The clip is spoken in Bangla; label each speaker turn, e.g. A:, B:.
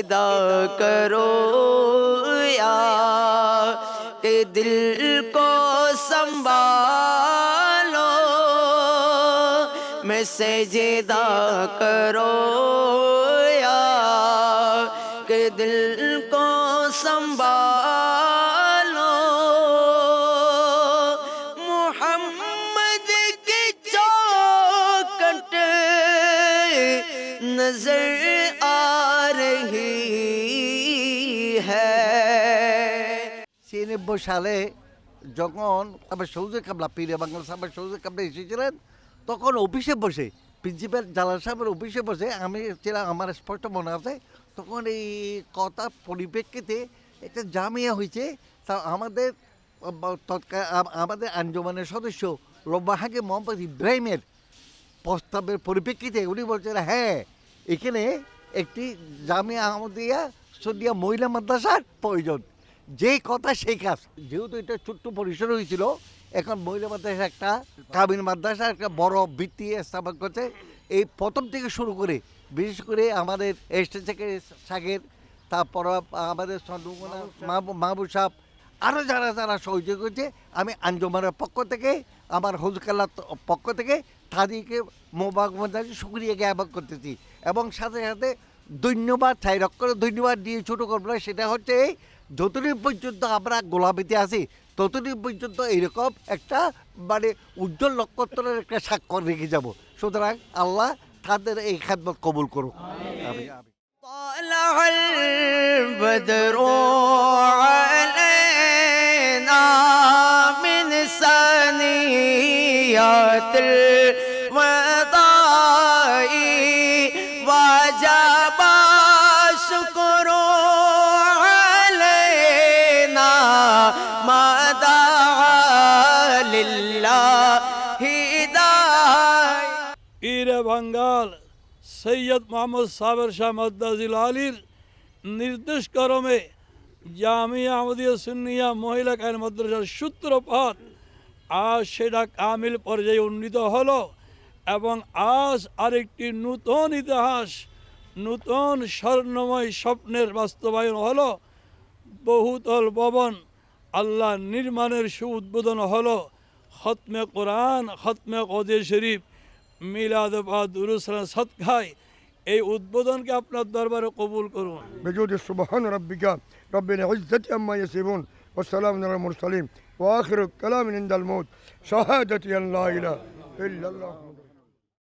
A: فدا کرو، یا کہ دل کو سنبھالو، میں سجدہ کرو، یا کہ دل کو سنبھالو۔ محمد نظر آ رہی ہے
B: ছিয়ানব্বই সালে যখন আবার সৌজে কাবলা, পীরে বাংলা সাহেবের সৌজে কাবলা এসেছিলেন, তখন অফিসে বসে, প্রিন্সিপাল জালাল সাহেবের অফিসে বসে আমি ছিলাম, আমার স্পষ্ট মনে আছে, তখন এই কথা পরিপ্রেক্ষিতে একটা জামিয়া হয়েছে। তা আমাদের আমাদের আঞ্জমানের সদস্য রব্বা হাকিম মোহাম্মদ ইব্রাহিমের প্রস্তাবের পরিপ্রেক্ষিতে উনি বলছেন হ্যাঁ এখানে একটি জামিয়া আহমদিয়া সন্ধিয়া মহিলা মাদ্রাসার প্রয়োজন। যে কথা সেই কাজ। যেহেতু এটা ছোট্ট পরিসর হয়েছিল, এখন মহিলা মাদ্রাসা একটা কাবিন মাদ্রাসা, একটা বড় ভিত্তি স্থাপন করছে। এই প্রথম থেকে শুরু করে, বিশেষ করে আমাদের স্টেট থেকে সাগের তারপর আমাদের মাহবুব সাহেব আরও যারা যারা সহযোগ করছে আমি আঞ্জমানের পক্ষ থেকে আমার হজকাল্লার পক্ষ থেকে তাদেরকে মোবারক মন্দাজি শুক্রিয়া জ্ঞাপন করতেছি। এবং সাথে সাথে ধন্যবাদ ছাই রক্ষণে ধন্যবাদ দিয়ে ছোটো করব না সেটা হচ্ছে এই, যতদিন পর্যন্ত আমরা গোলাপিতে আছি ততদিন পর্যন্ত এরকম একটা মানে উজ্জ্বল নক্ষত্রের একটা স্বাক্ষর রেখে যাব। সুতরাং আল্লাহ তাদের এই খাদমত কবুল করুক। আমি
A: الوداع وجب الشكر علينا ما دعا لله داعي
C: পীরে বাঙ্গাল সৈয়দ মোহাম্মদ সাবের শাহ মদ্দাজিল আলীর নির্দেশ ক্রমে জামিয়া আহমদিয়া সুন্নিয়া মহিলা কায়ন মাদ্রাসার সূত্রপাত আজ সেটা কামিল পর্যায়ে উন্নীত হলো এবং আজ আরেকটি নূতন ইতিহাস, নূতন স্বর্ণময় স্বপ্নের বাস্তবায়ন হলো। বহুতল ভবন আল্লাহ নির্মাণের সুউদ্বোধন হলো। খতমে কোরআন, খতমে কদে শরীফ, মিলাদ বা দুরুসলাম সৎখায় এই উদ্বোধনকে আপনার দরবারে কবুল করুন।
D: বেজুদ সুবহান রব্বিকা, রব্বিল ইজ্জতি আম্মা ইয়াসিফুন, ওয়া মুরসালিন। وآخر الكلام عند الموت. شهادتي أن لا إله إلا الله.